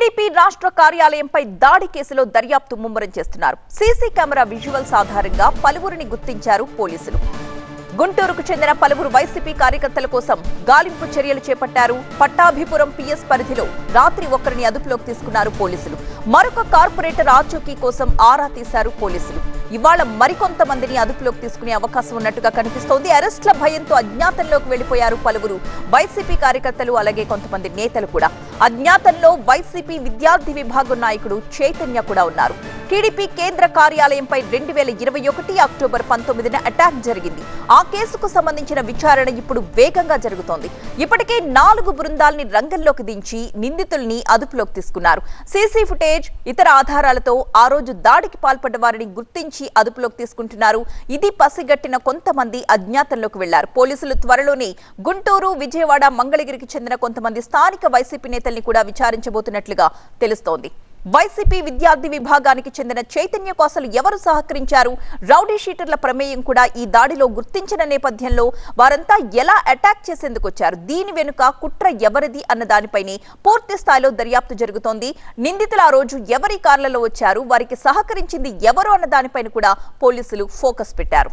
TDP రాష్ట్ర కార్యాలయంపై దాడి కేసులో దర్యాప్తు ముమ్మరం చేస్తున్నారు. సీసీ కెమెరా విజువల్స్ ఆధారంగా పలువురిని గుర్తించారు పోలీసులు. గుంటూరుకు చెందిన పలువురు వైసీపీ కార్యకర్తల కోసం గాలింపు చర్యలు చేపట్టారు. పట్టాభిపురం పిఎస్ పరిధిలో రాత్రి ఒకరిని అదుపులోకి తీసుకున్నారు పోలీసులు. మరొక కార్పొరేటర్ ఆచూకీ కోసం ఆరా తీశారు పోలీసులు. ఇవాళ మరికొంతమందిని అదుపులోకి తీసుకునే అవకాశం ఉన్నట్టుగా కనిపిస్తోంది. అరెస్ట్ల భయంతో అజ్ఞాతంలోకి వెళ్ళిపోయారు పలువురు వైసీపీ కార్యకర్తలు అలాగే కొంతమంది నేతలు కూడా. అజ్ఞాతంలో వైసీపీ విద్యార్థి విభాగం నాయకుడు చైతన్య కూడా ఉన్నారు. టీడీపీ కేంద్ర కార్యాలయంపై రెండు వేల ఇరవై ఒకటి అక్టోబర్ పంతొమ్మిదిన అటాక్ జరిగింది. ఆ కేసుకు సంబంధించిన విచారణ ఇప్పుడు వేగంగా జరుగుతోంది. ఇప్పటికే నాలుగు బృందాల్ని రంగంలోకి దించి నిందితుల్ని అదుపులోకి తీసుకున్నారు. సీసీ ఫుటేజ్ ఇతర ఆధారాలతో ఆ రోజు దాడికి పాల్పడ్డ వారిని గుర్తించి అదుపులోకి తీసుకుంటున్నారు. ఇది పసిగట్టిన కొంతమంది అజ్ఞాతంలోకి వెళ్ళారు. పోలీసులు త్వరలోనే గుంటూరు విజయవాడ మంగళగిరికి చెందిన కొంతమంది స్థానిక వైసీపీ నేత నేతల్ని కూడా విచారించబోతున్నట్లుగా తెలుస్తోంది. వైసీపీ విద్యార్థి విభాగానికి చెందిన చైతన్య కోసలు ఎవరు సహకరించారు? రౌడీ షీటర్ల ప్రమేయం కూడా ఈ దాడిలో గుర్తించిన నేపథ్యంలో వారంతా ఎలా అటాక్ చేసేందుకు వచ్చారు? దీని వెనుక కుట్ర ఎవరిది అన్న దానిపైనే పూర్తి స్థాయిలో దర్యాప్తు జరుగుతోంది. నిందితులు ఆ రోజు ఎవరి కార్లలో వచ్చారు? వారికి సహకరించింది ఎవరు అన్న దానిపైన కూడా పోలీసులు ఫోకస్ పెట్టారు.